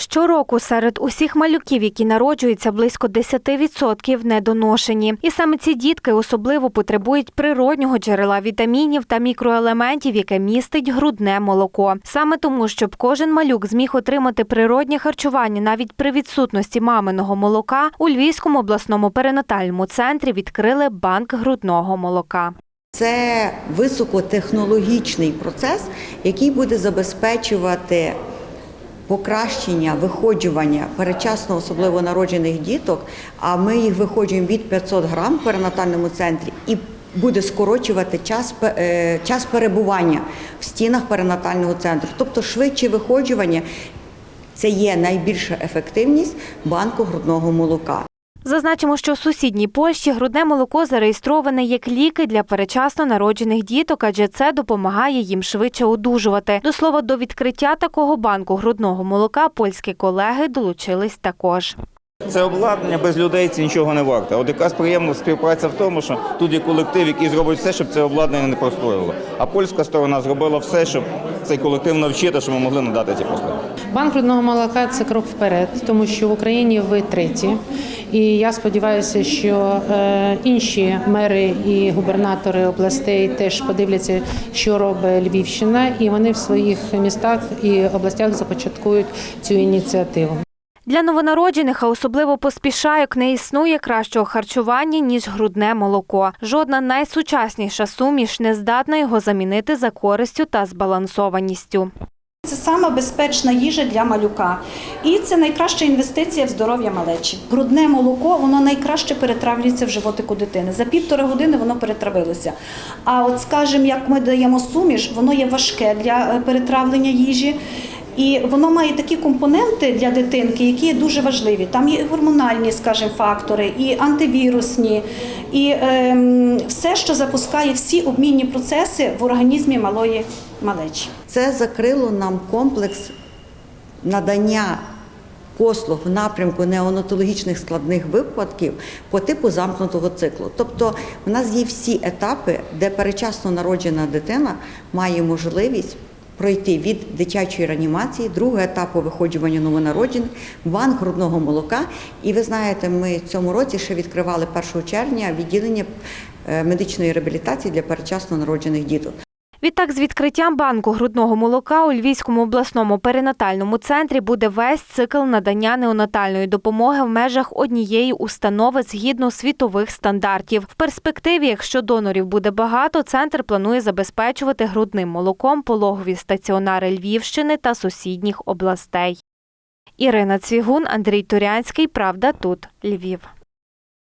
Щороку серед усіх малюків, які народжуються, близько 10% недоношені. І саме ці дітки особливо потребують природнього джерела вітамінів та мікроелементів, яке містить грудне молоко. Саме тому, щоб кожен малюк зміг отримати природнє харчування навіть при відсутності маминого молока, у Львівському обласному перинатальному центрі відкрили банк грудного молока. Це високотехнологічний процес, який буде забезпечувати покращення виходжування передчасно особливо народжених діток. А ми їх виходжуємо від 500 грам в перинатальному центрі і буде скорочувати час, е, час перебування в стінах перинатального центру, тобто швидше виходжування. Це є найбільша ефективність банку грудного молока. Зазначимо, що в сусідній Польщі грудне молоко зареєстроване як ліки для перечасно народжених діток, адже це допомагає їм швидше одужувати. До слова, до відкриття такого банку грудного молока польські колеги долучились також. Це обладнання без людей це нічого не варте. От якраз приємна співпраця в тому, що тут є колектив, який зробить все, щоб це обладнання не простоювало. А польська сторона зробила все, щоб цей колектив навчити, щоб ми могли надати ці послуги. Банк грудного молока це крок вперед, тому що в Україні ви треті. І я сподіваюся, що е, інші мери і губернатори областей теж подивляться, що робить Львівщина, і вони в своїх містах і областях започаткують цю ініціативу. Для новонароджених, а особливо поспішайок, не існує кращого харчування, ніж грудне молоко. Жодна найсучасніша суміш не здатна його замінити за користю та збалансованістю. Це сама безпечна їжа для малюка, і це найкраща інвестиція в здоров'я малечі. Грудне молоко воно найкраще перетравлюється в животику дитини. За півтори години воно перетравилося. А от, скажімо, як ми даємо суміш, воно є важке для е, перетравлення їжі. І воно має такі компоненти для дитинки, які є дуже важливі. Там є гормональні, скажімо, фактори, і антивірусні, і ем, все, що запускає всі обмінні процеси в організмі малої малечі. Це закрило нам комплекс надання послуг в напрямку неонатологічних складних випадків по типу замкнутого циклу. Тобто в нас є всі етапи, де перечасно народжена дитина має можливість пройти від дитячої реанімації, другого етапу виходжування новонароджених, банк грудного молока. І ви знаєте, ми цьому році ще відкривали 1 червня відділення е, медичної реабілітації для перечасно народжених діток. Відтак, з відкриттям банку грудного молока у Львівському обласному перинатальному центрі буде весь цикл надання неонатальної допомоги в межах однієї установи згідно світових стандартів. В перспективі, якщо донорів буде багато, центр планує забезпечувати грудним молоком пологові стаціонари Львівщини та сусідніх областей. Ірина Цвігун, Андрій Турянський. Правда, тут Львів.